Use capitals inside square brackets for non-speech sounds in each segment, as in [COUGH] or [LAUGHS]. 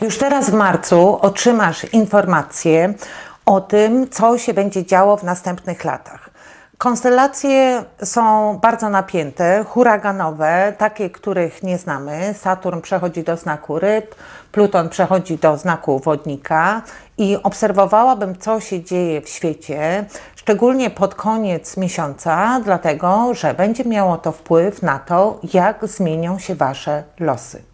Już teraz w marcu otrzymasz informacje o tym, co się będzie działo w następnych latach. Konstelacje są bardzo napięte, huraganowe, takie, których nie znamy. Saturn przechodzi do znaku ryb, Pluton przechodzi do znaku wodnika i obserwowałabym, co się dzieje w świecie, szczególnie pod koniec miesiąca, dlatego że będzie miało to wpływ na to, jak zmienią się Wasze losy.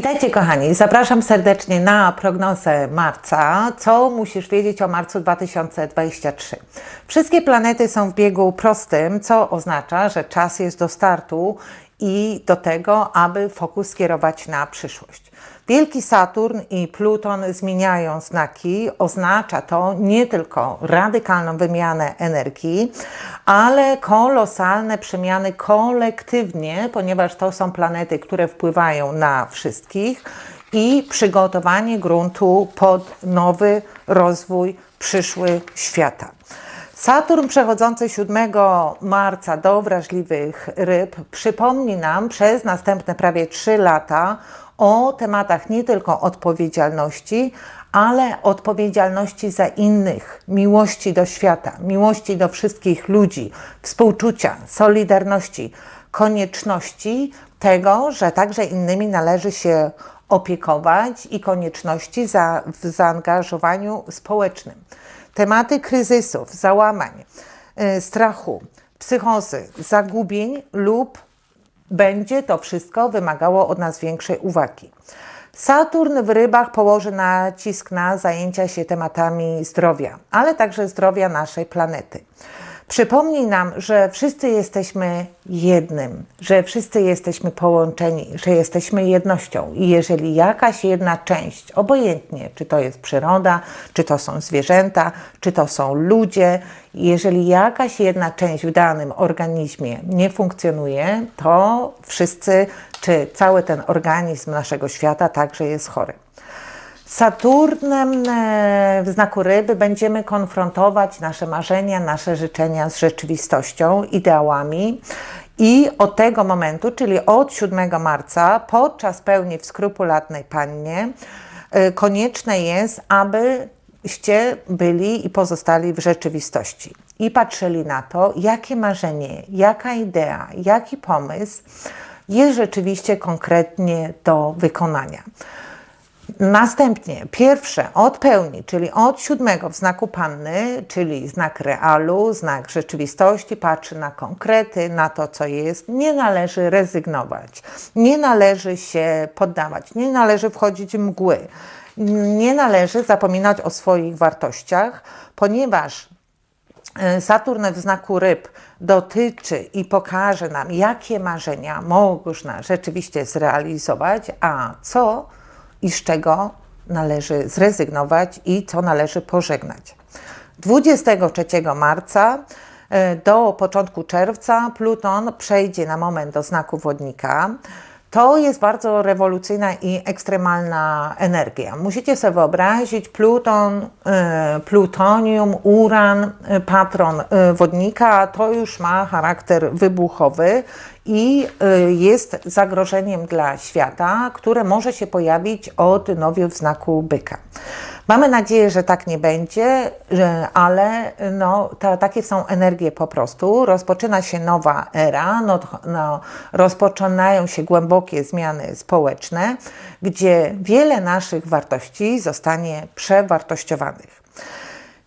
Witajcie kochani, zapraszam serdecznie na prognozę marca. Co musisz wiedzieć o marcu 2023? Wszystkie planety są w biegu prostym, co oznacza, że czas jest do startu i do tego, aby fokus skierować na przyszłość. Wielki Saturn i Pluton zmieniają znaki. Oznacza to nie tylko radykalną wymianę energii, ale kolosalne przemiany kolektywnie, ponieważ to są planety, które wpływają na wszystkich i przygotowanie gruntu pod nowy rozwój przyszły świata. Saturn przechodzący 7 marca do wrażliwych ryb przypomni nam przez następne prawie 3 lata o tematach nie tylko odpowiedzialności, ale odpowiedzialności za innych, miłości do świata, miłości do wszystkich ludzi, współczucia, solidarności, konieczności tego, że także innymi należy się opiekować i konieczności za, w zaangażowaniu społecznym. Tematy kryzysów, załamań, y, strachu, psychozy, zagubień lub będzie to wszystko wymagało od nas większej uwagi. Saturn w rybach położy nacisk na zajęcia się tematami zdrowia, ale także zdrowia naszej planety. Przypomnij nam, że wszyscy jesteśmy jednym, że wszyscy jesteśmy połączeni, że jesteśmy jednością i jeżeli jakaś jedna część, obojętnie czy to jest przyroda, czy to są zwierzęta, czy to są ludzie, jeżeli jakaś jedna część w danym organizmie nie funkcjonuje, to wszyscy, czy cały ten organizm naszego świata także jest chory. Saturnem e, w znaku ryby będziemy konfrontować nasze marzenia, nasze życzenia z rzeczywistością, ideałami. I od tego momentu, czyli od 7 marca, podczas pełni w skrupulatnej pannie, e, konieczne jest, abyście byli i pozostali w rzeczywistości. I patrzyli na to, jakie marzenie, jaka idea, jaki pomysł jest rzeczywiście konkretnie do wykonania. Następnie pierwsze od pełni, czyli od siódmego w znaku panny, czyli znak realu, znak rzeczywistości, patrzy na konkrety, na to, co jest. Nie należy rezygnować, nie należy się poddawać, nie należy wchodzić w mgły, nie należy zapominać o swoich wartościach, ponieważ e, Saturn w znaku ryb dotyczy i pokaże nam, jakie marzenia można rzeczywiście zrealizować, a co i z czego należy zrezygnować i co należy pożegnać. 23 marca e, do początku czerwca Pluton przejdzie na moment do znaku wodnika. To jest bardzo rewolucyjna i ekstremalna energia. Musicie sobie wyobrazić Pluton, e, plutonium, uran, e, patron wodnika, to już ma charakter wybuchowy i y, jest zagrożeniem dla świata, które może się pojawić od nowiu w znaku byka. Mamy nadzieję, że tak nie będzie, ale no, to, takie są energie po prostu. Rozpoczyna się nowa era, no, no, rozpoczynają się głębokie zmiany społeczne, gdzie wiele naszych wartości zostanie przewartościowanych.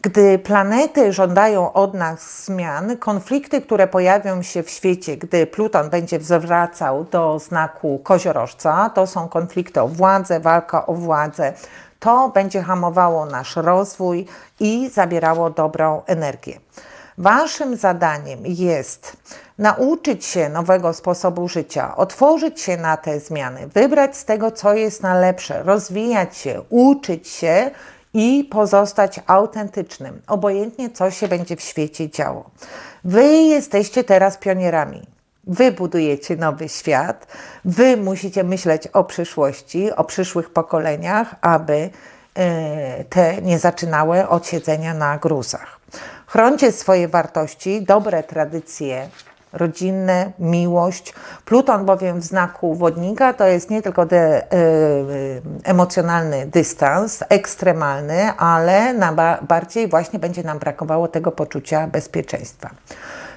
Gdy planety żądają od nas zmian, konflikty, które pojawią się w świecie, gdy Pluton będzie zwracał do znaku koziorożca, to są konflikty o władzę, walka o władzę. To będzie hamowało nasz rozwój i zabierało dobrą energię. Waszym zadaniem jest nauczyć się nowego sposobu życia, otworzyć się na te zmiany, wybrać z tego, co jest najlepsze, rozwijać się, uczyć się i pozostać autentycznym, obojętnie co się będzie w świecie działo. Wy jesteście teraz pionierami. Wy budujecie nowy świat, wy musicie myśleć o przyszłości, o przyszłych pokoleniach, aby e, te nie zaczynały od siedzenia na gruzach. Chroncie swoje wartości, dobre tradycje rodzinne, miłość. Pluton bowiem w znaku wodnika to jest nie tylko de, e, emocjonalny dystans, ekstremalny, ale na ba, bardziej właśnie będzie nam brakowało tego poczucia bezpieczeństwa.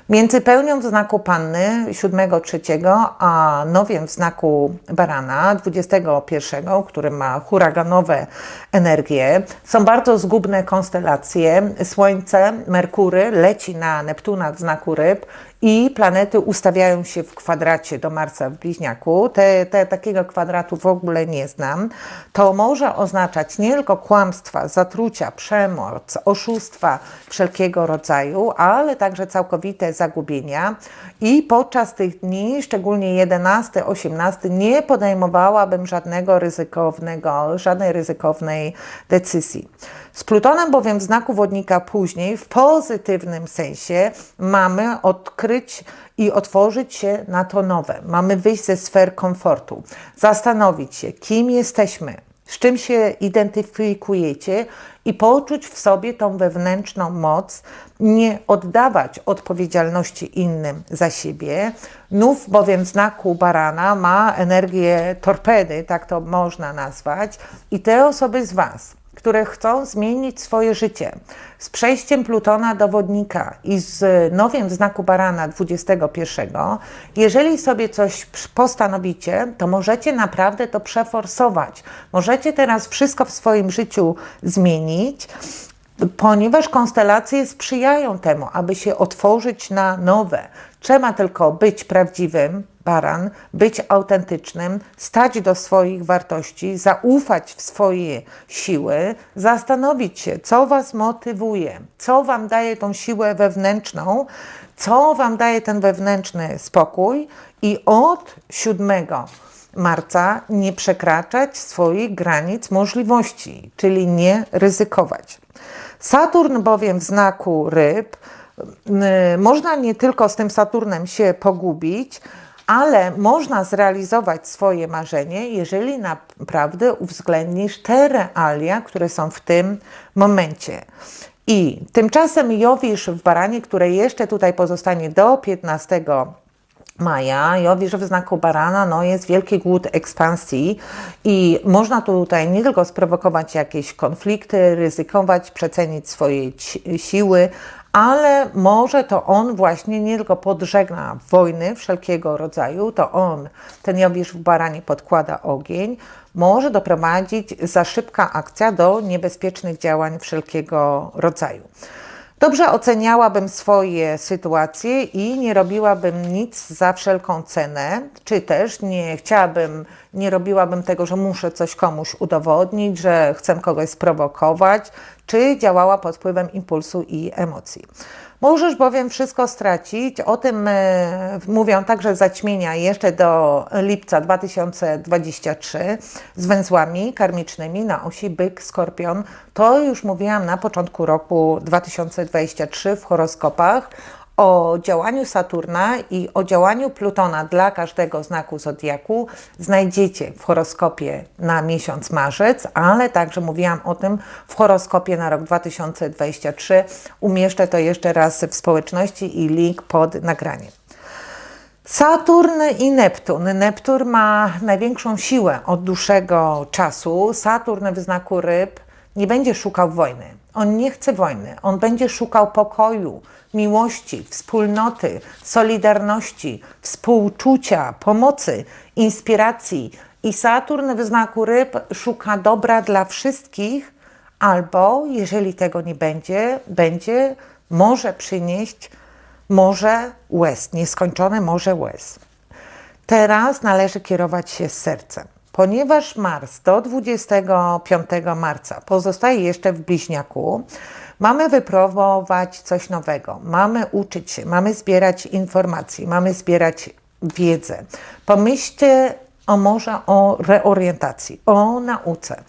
Między pełnią w znaku Panny 7-3, a nowiem w znaku Barana 21, który ma huraganowe energie, są bardzo zgubne konstelacje. Słońce, Merkury leci na Neptuna w znaku Ryb i planety ustawiają się w kwadracie do Marsa w bliźniaku. Te, te, takiego kwadratu w ogóle nie znam. To może oznaczać nie tylko kłamstwa, zatrucia, przemoc, oszustwa wszelkiego rodzaju, ale także całkowite zagubienia. I podczas tych dni, szczególnie 11, 18, nie podejmowałabym żadnego ryzykownego, żadnej ryzykownej decyzji. Z Plutonem bowiem w znaku wodnika później, w pozytywnym sensie, mamy odkryć i otworzyć się na to nowe. Mamy wyjść ze sfer komfortu, zastanowić się, kim jesteśmy, z czym się identyfikujecie i poczuć w sobie tą wewnętrzną moc, nie oddawać odpowiedzialności innym za siebie. Nów bowiem w znaku barana ma energię torpedy, tak to można nazwać, i te osoby z Was, które chcą zmienić swoje życie. Z przejściem Plutona do wodnika i z nowym znaku barana 21, jeżeli sobie coś postanowicie, to możecie naprawdę to przeforsować. Możecie teraz wszystko w swoim życiu zmienić ponieważ konstelacje sprzyjają temu, aby się otworzyć na nowe. Trzeba tylko być prawdziwym, baran, być autentycznym, stać do swoich wartości, zaufać w swoje siły, zastanowić się, co Was motywuje, co Wam daje tą siłę wewnętrzną, co Wam daje ten wewnętrzny spokój i od 7 marca nie przekraczać swoich granic możliwości, czyli nie ryzykować. Saturn bowiem w znaku ryb, można nie tylko z tym Saturnem się pogubić, ale można zrealizować swoje marzenie, jeżeli naprawdę uwzględnisz te realia, które są w tym momencie. I tymczasem Jowisz w Baranie, które jeszcze tutaj pozostanie do 15 maja, Jowisz w znaku barana, no jest wielki głód ekspansji i można tutaj nie tylko sprowokować jakieś konflikty, ryzykować, przecenić swoje siły, ale może to on właśnie nie tylko podżegna wojny wszelkiego rodzaju, to on, ten Jowisz w baranie podkłada ogień, może doprowadzić za szybka akcja do niebezpiecznych działań wszelkiego rodzaju. Dobrze oceniałabym swoje sytuacje i nie robiłabym nic za wszelką cenę, czy też nie chciałabym, nie robiłabym tego, że muszę coś komuś udowodnić, że chcę kogoś sprowokować, czy działała pod wpływem impulsu i emocji. Możesz bowiem wszystko stracić. O tym e, mówią także zaćmienia jeszcze do lipca 2023 z węzłami karmicznymi na osi byk-skorpion. To już mówiłam na początku roku 2023 w horoskopach o działaniu Saturna i o działaniu Plutona dla każdego znaku zodiaku znajdziecie w horoskopie na miesiąc marzec, ale także mówiłam o tym w horoskopie na rok 2023. Umieszczę to jeszcze raz w społeczności i link pod nagraniem. Saturn i Neptun. Neptun ma największą siłę od dłuższego czasu. Saturn w znaku ryb nie będzie szukał wojny. On nie chce wojny. On będzie szukał pokoju, miłości, wspólnoty, solidarności, współczucia, pomocy, inspiracji. I Saturn w znaku ryb szuka dobra dla wszystkich, albo jeżeli tego nie będzie, będzie, może przynieść morze łez, nieskończone morze łez. Teraz należy kierować się sercem. Ponieważ Mars do 25 marca pozostaje jeszcze w bliźniaku, Mamy wypróbować coś nowego, mamy uczyć się, mamy zbierać informacje, mamy zbierać wiedzę. Pomyślcie o może o reorientacji, o nauce.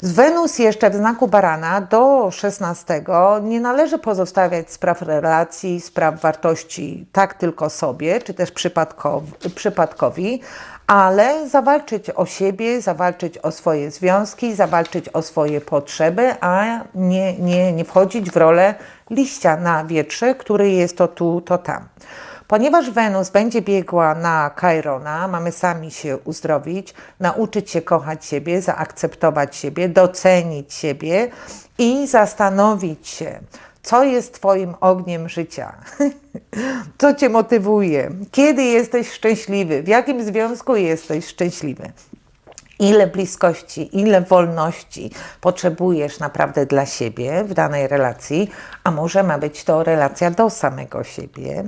Z Wenus jeszcze w znaku barana do 16 nie należy pozostawiać spraw relacji, spraw wartości tak tylko sobie, czy też przypadkowi, ale zawalczyć o siebie, zawalczyć o swoje związki, zawalczyć o swoje potrzeby, a nie, nie, nie wchodzić w rolę liścia na wietrze, który jest to tu, to tam. Ponieważ Wenus będzie biegła na Kairona, mamy sami się uzdrowić, nauczyć się kochać siebie, zaakceptować siebie, docenić siebie i zastanowić się, co jest Twoim ogniem życia? [LAUGHS] Co Cię motywuje? Kiedy jesteś szczęśliwy? W jakim związku jesteś szczęśliwy? Ile bliskości, ile wolności potrzebujesz naprawdę dla siebie w danej relacji, a może ma być to relacja do samego siebie.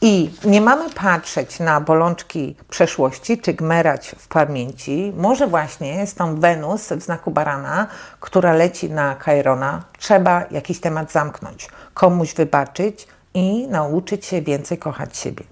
I nie mamy patrzeć na bolączki przeszłości, czy gmerać w pamięci. Może właśnie z tą Wenus w znaku barana, która leci na Kairona, trzeba jakiś temat zamknąć, komuś wybaczyć i nauczyć się więcej kochać siebie.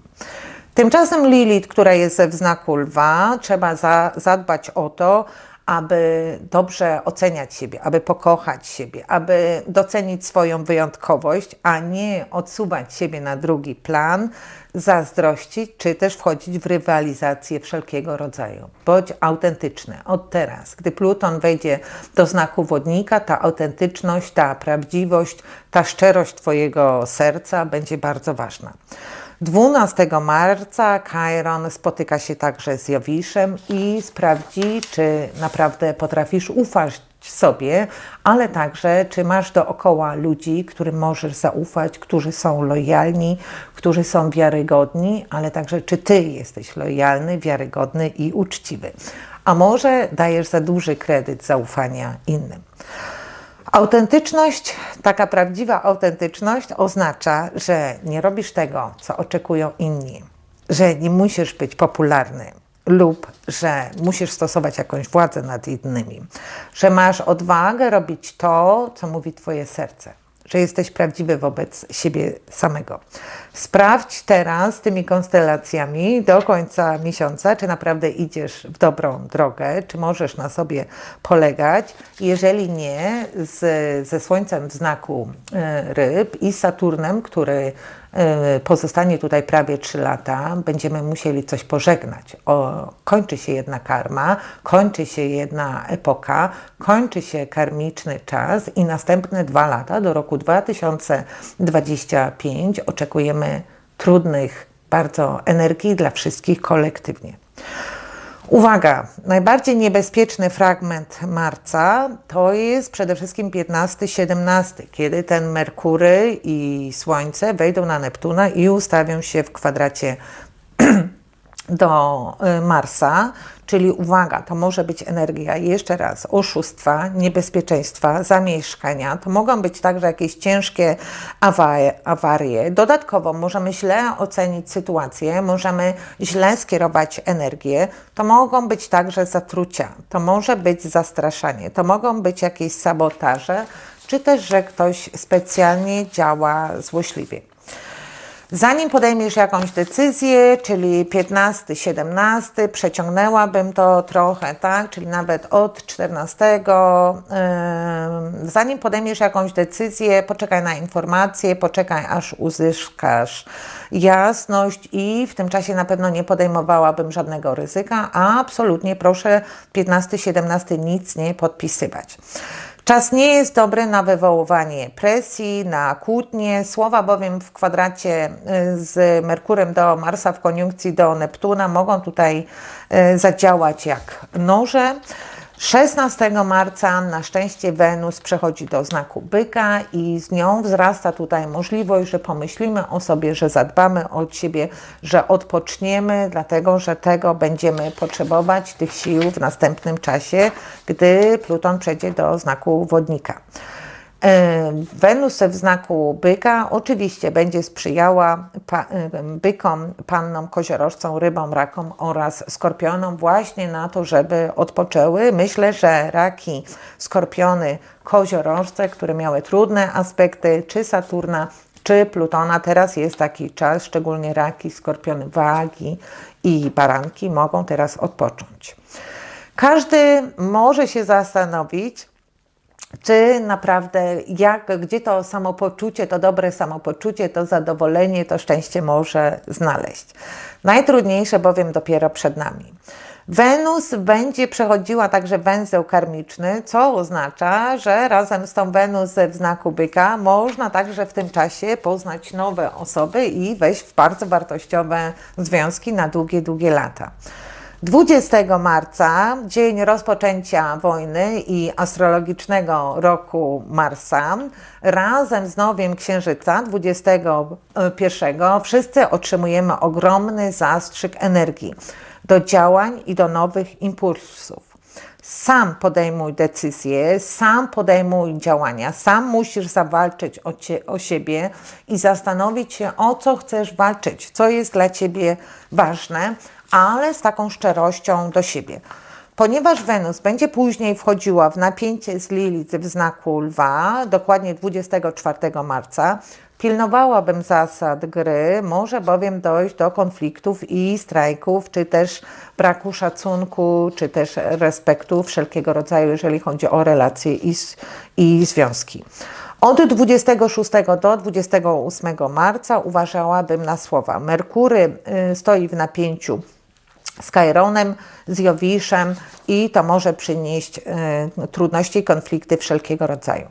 Tymczasem Lilith, która jest w znaku lwa, trzeba za, zadbać o to, aby dobrze oceniać siebie, aby pokochać siebie, aby docenić swoją wyjątkowość, a nie odsuwać siebie na drugi plan, zazdrościć, czy też wchodzić w rywalizację wszelkiego rodzaju. Bądź autentyczny od teraz. Gdy Pluton wejdzie do znaku wodnika, ta autentyczność, ta prawdziwość, ta szczerość Twojego serca będzie bardzo ważna. 12 marca Chiron spotyka się także z Jowiszem i sprawdzi, czy naprawdę potrafisz ufać sobie, ale także czy masz dookoła ludzi, którym możesz zaufać, którzy są lojalni, którzy są wiarygodni, ale także czy ty jesteś lojalny, wiarygodny i uczciwy. A może dajesz za duży kredyt zaufania innym. Autentyczność, taka prawdziwa autentyczność oznacza, że nie robisz tego, co oczekują inni, że nie musisz być popularny lub że musisz stosować jakąś władzę nad innymi, że masz odwagę robić to, co mówi Twoje serce że jesteś prawdziwy wobec siebie samego. Sprawdź teraz tymi konstelacjami do końca miesiąca, czy naprawdę idziesz w dobrą drogę, czy możesz na sobie polegać. Jeżeli nie, z, ze Słońcem w znaku e, ryb i Saturnem, który E, pozostanie tutaj prawie 3 lata, będziemy musieli coś pożegnać. O, kończy się jedna karma, kończy się jedna epoka, kończy się karmiczny czas i następne dwa lata, do roku 2025, oczekujemy trudnych bardzo energii dla wszystkich kolektywnie. Uwaga, najbardziej niebezpieczny fragment marca to jest przede wszystkim 15-17, kiedy ten Merkury i Słońce wejdą na Neptuna i ustawią się w kwadracie [CLEARS THROAT] do y, Marsa, czyli uwaga, to może być energia jeszcze raz oszustwa, niebezpieczeństwa, zamieszkania. To mogą być także jakieś ciężkie awarie. Dodatkowo możemy źle ocenić sytuację, możemy źle skierować energię. To mogą być także zatrucia, to może być zastraszanie, to mogą być jakieś sabotaże, czy też, że ktoś specjalnie działa złośliwie. Zanim podejmiesz jakąś decyzję, czyli 15, 17, przeciągnęłabym to trochę, tak? Czyli nawet od 14. Yy, zanim podejmiesz jakąś decyzję, poczekaj na informacje, poczekaj aż uzyskasz jasność i w tym czasie na pewno nie podejmowałabym żadnego ryzyka, a absolutnie proszę 15, 17 nic nie podpisywać. Czas nie jest dobry na wywoływanie presji, na kłótnie. Słowa bowiem w kwadracie y, z Merkurem do Marsa w koniunkcji do Neptuna mogą tutaj y, zadziałać jak noże. 16 marca na szczęście Wenus przechodzi do znaku byka i z nią wzrasta tutaj możliwość, że pomyślimy o sobie, że zadbamy o siebie, że odpoczniemy, dlatego że tego będziemy potrzebować, tych sił w następnym czasie, gdy Pluton przejdzie do znaku wodnika. E, Wenus w znaku byka oczywiście będzie sprzyjała pa, e, bykom, pannom, koziorożcom, rybom, rakom oraz skorpionom właśnie na to, żeby odpoczęły. Myślę, że raki, skorpiony, koziorożce, które miały trudne aspekty, czy Saturna, czy Plutona, teraz jest taki czas, szczególnie raki, skorpiony, wagi i baranki mogą teraz odpocząć. Każdy może się zastanowić, czy naprawdę, jak, gdzie to samopoczucie, to dobre samopoczucie, to zadowolenie, to szczęście może znaleźć. Najtrudniejsze bowiem dopiero przed nami. Wenus będzie przechodziła także węzeł karmiczny, co oznacza, że razem z tą Wenus w znaku byka można także w tym czasie poznać nowe osoby i wejść w bardzo wartościowe związki na długie, długie lata. 20 marca, dzień rozpoczęcia wojny i astrologicznego roku Marsa, razem z nowiem księżyca 21 wszyscy otrzymujemy ogromny zastrzyk energii do działań i do nowych impulsów. Sam podejmuj decyzje, sam podejmuj działania, sam musisz zawalczyć o, cie, o siebie i zastanowić się, o co chcesz walczyć, co jest dla ciebie ważne, ale z taką szczerością do siebie. Ponieważ Wenus będzie później wchodziła w napięcie z Lilith w znaku lwa, dokładnie 24 marca, pilnowałabym zasad gry, może bowiem dojść do konfliktów i strajków, czy też braku szacunku, czy też respektu wszelkiego rodzaju, jeżeli chodzi o relacje i, i związki. Od 26 do 28 marca uważałabym na słowa. Merkury y, stoi w napięciu z Kaironem, z Jowiszem i to może przynieść y, trudności i konflikty wszelkiego rodzaju.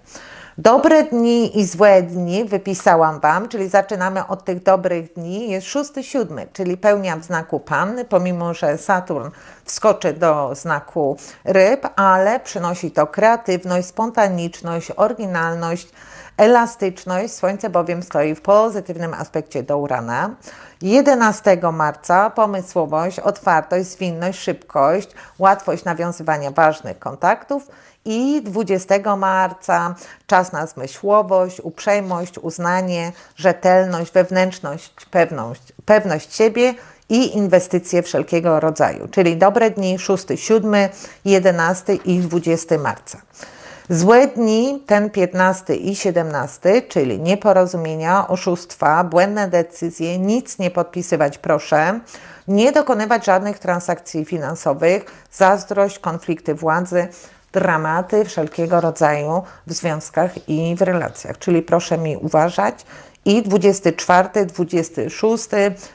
Dobre dni i złe dni wypisałam Wam, czyli zaczynamy od tych dobrych dni. Jest szósty, siódmy, czyli pełnia w znaku Panny, pomimo że Saturn wskoczy do znaku ryb, ale przynosi to kreatywność, spontaniczność, oryginalność, elastyczność. Słońce bowiem stoi w pozytywnym aspekcie do Urana. 11 marca pomysłowość, otwartość, zwinność, szybkość, łatwość nawiązywania ważnych kontaktów i 20 marca czas na zmysłowość, uprzejmość, uznanie, rzetelność, wewnętrzność, pewność, pewność siebie i inwestycje wszelkiego rodzaju, czyli dobre dni 6, 7, 11 i 20 marca. Złe dni, ten 15 i 17, czyli nieporozumienia, oszustwa, błędne decyzje, nic nie podpisywać proszę, nie dokonywać żadnych transakcji finansowych, zazdrość, konflikty władzy, dramaty wszelkiego rodzaju w związkach i w relacjach. Czyli proszę mi uważać. I 24, 26,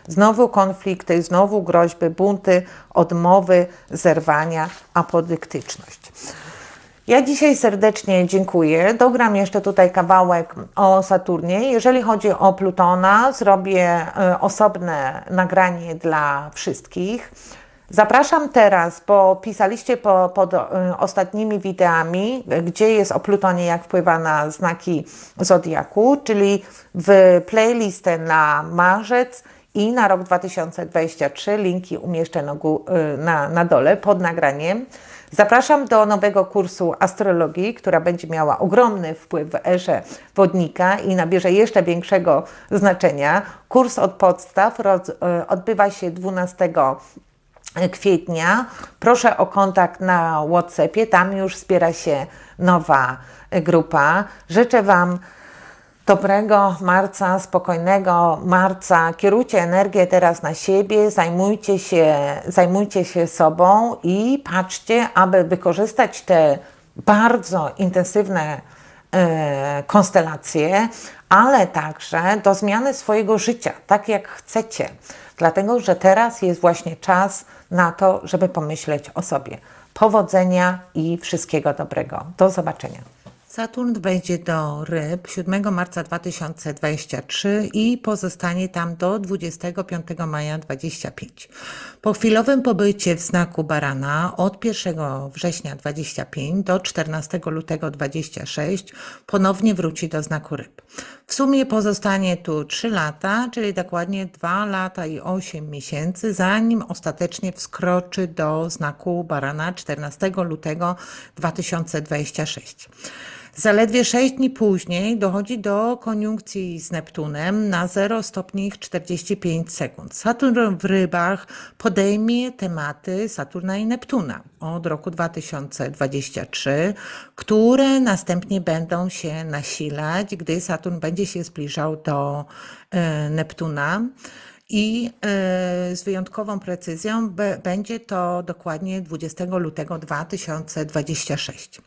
znowu konflikty, znowu groźby, bunty, odmowy, zerwania, apodyktyczność. Ja dzisiaj serdecznie dziękuję. Dogram jeszcze tutaj kawałek o Saturnie. Jeżeli chodzi o Plutona, zrobię y, osobne nagranie dla wszystkich. Zapraszam teraz, bo pisaliście po, pod y, ostatnimi wideami, gdzie jest o Plutonie, jak wpływa na znaki Zodiaku, czyli w playlistę na marzec i na rok 2023. Linki umieszczę na, y, na, na dole pod nagraniem. Zapraszam do nowego kursu astrologii, która będzie miała ogromny wpływ w erze wodnika i nabierze jeszcze większego znaczenia. Kurs od podstaw roz, y, odbywa się 12 kwietnia. Proszę o kontakt na WhatsAppie, tam już wspiera się nowa grupa. Życzę Wam dobrego marca, spokojnego marca. Kierujcie energię teraz na siebie, zajmujcie się, zajmujcie się sobą i patrzcie, aby wykorzystać te bardzo intensywne e, konstelacje, ale także do zmiany swojego życia, tak jak chcecie. Dlatego, że teraz jest właśnie czas na to, żeby pomyśleć o sobie. Powodzenia i wszystkiego dobrego. Do zobaczenia. Saturn wejdzie do ryb 7 marca 2023 i pozostanie tam do 25 maja 2025. Po chwilowym pobycie w znaku barana od 1 września 25 do 14 lutego 26 ponownie wróci do znaku ryb. W sumie pozostanie tu 3 lata, czyli dokładnie 2 lata i 8 miesięcy, zanim ostatecznie wskroczy do znaku barana 14 lutego 2026. Zaledwie 6 dni później dochodzi do koniunkcji z Neptunem na 0 stopni 45 sekund. Saturn w rybach podejmie tematy Saturna i Neptuna od roku 2023, które następnie będą się nasilać, gdy Saturn będzie się zbliżał do e, Neptuna. I e, z wyjątkową precyzją będzie to dokładnie 20 lutego 2026.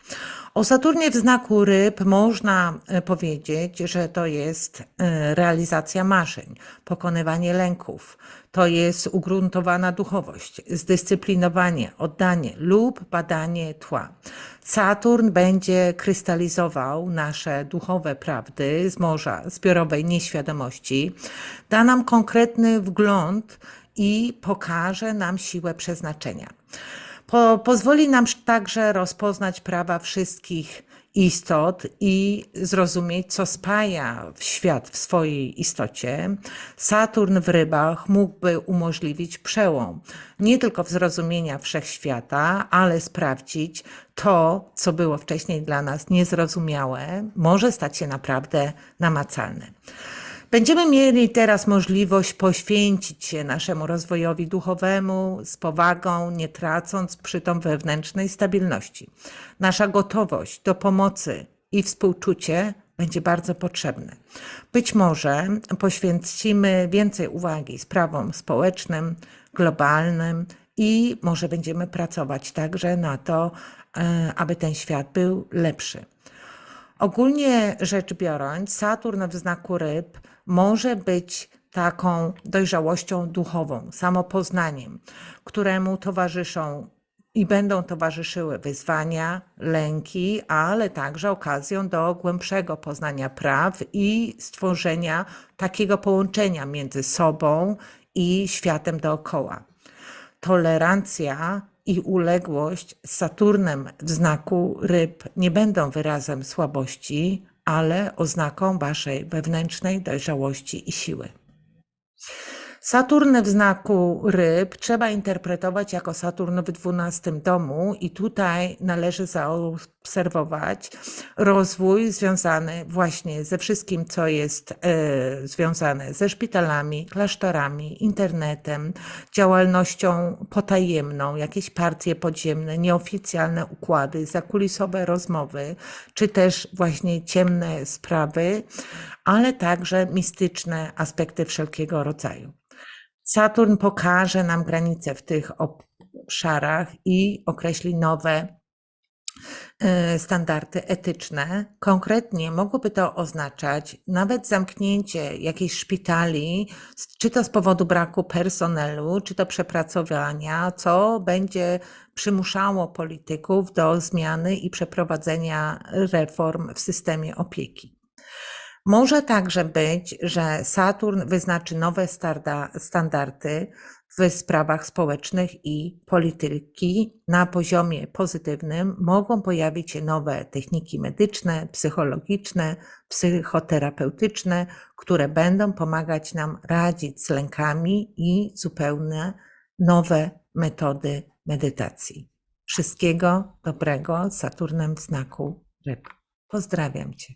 O Saturnie w znaku ryb można e, powiedzieć, że to jest e, realizacja marzeń, pokonywanie lęków, to jest ugruntowana duchowość, zdyscyplinowanie, oddanie lub badanie tła. Saturn będzie krystalizował nasze duchowe prawdy z morza zbiorowej nieświadomości, da nam konkretny wgląd i pokaże nam siłę przeznaczenia. Po, pozwoli nam także rozpoznać prawa wszystkich istot i zrozumieć, co spaja w świat w swojej istocie. Saturn w rybach mógłby umożliwić przełom nie tylko w zrozumienia wszechświata, ale sprawdzić to, co było wcześniej dla nas niezrozumiałe, może stać się naprawdę namacalne. Będziemy mieli teraz możliwość poświęcić się naszemu rozwojowi duchowemu z powagą, nie tracąc przy tym wewnętrznej stabilności. Nasza gotowość do pomocy i współczucie będzie bardzo potrzebne. Być może poświęcimy więcej uwagi sprawom społecznym, globalnym i może będziemy pracować także na to, e, aby ten świat był lepszy. Ogólnie rzecz biorąc, Saturn w znaku ryb może być taką dojrzałością duchową, samopoznaniem, któremu towarzyszą i będą towarzyszyły wyzwania, lęki, ale także okazją do głębszego poznania praw i stworzenia takiego połączenia między sobą i światem dookoła. Tolerancja i uległość z Saturnem w znaku ryb nie będą wyrazem słabości, ale oznaką waszej wewnętrznej dojrzałości i siły. Saturn w znaku ryb trzeba interpretować jako Saturn w dwunastym domu, i tutaj należy zaobserwować rozwój związany właśnie ze wszystkim, co jest e, związane ze szpitalami, klasztorami, internetem, działalnością potajemną, jakieś partie podziemne, nieoficjalne układy, zakulisowe rozmowy, czy też właśnie ciemne sprawy, ale także mistyczne aspekty wszelkiego rodzaju. Saturn pokaże nam granice w tych obszarach i określi nowe e, standardy etyczne. Konkretnie mogłoby to oznaczać nawet zamknięcie jakichś szpitali, czy to z powodu braku personelu, czy to przepracowania, co będzie przymuszało polityków do zmiany i przeprowadzenia reform w systemie opieki. Może także być, że Saturn wyznaczy nowe standardy w sprawach społecznych i polityki. Na poziomie pozytywnym mogą pojawić się nowe techniki medyczne, psychologiczne, psychoterapeutyczne, które będą pomagać nam radzić z lękami i zupełnie nowe metody medytacji. Wszystkiego dobrego Saturnem w znaku ryb. Pozdrawiam Cię.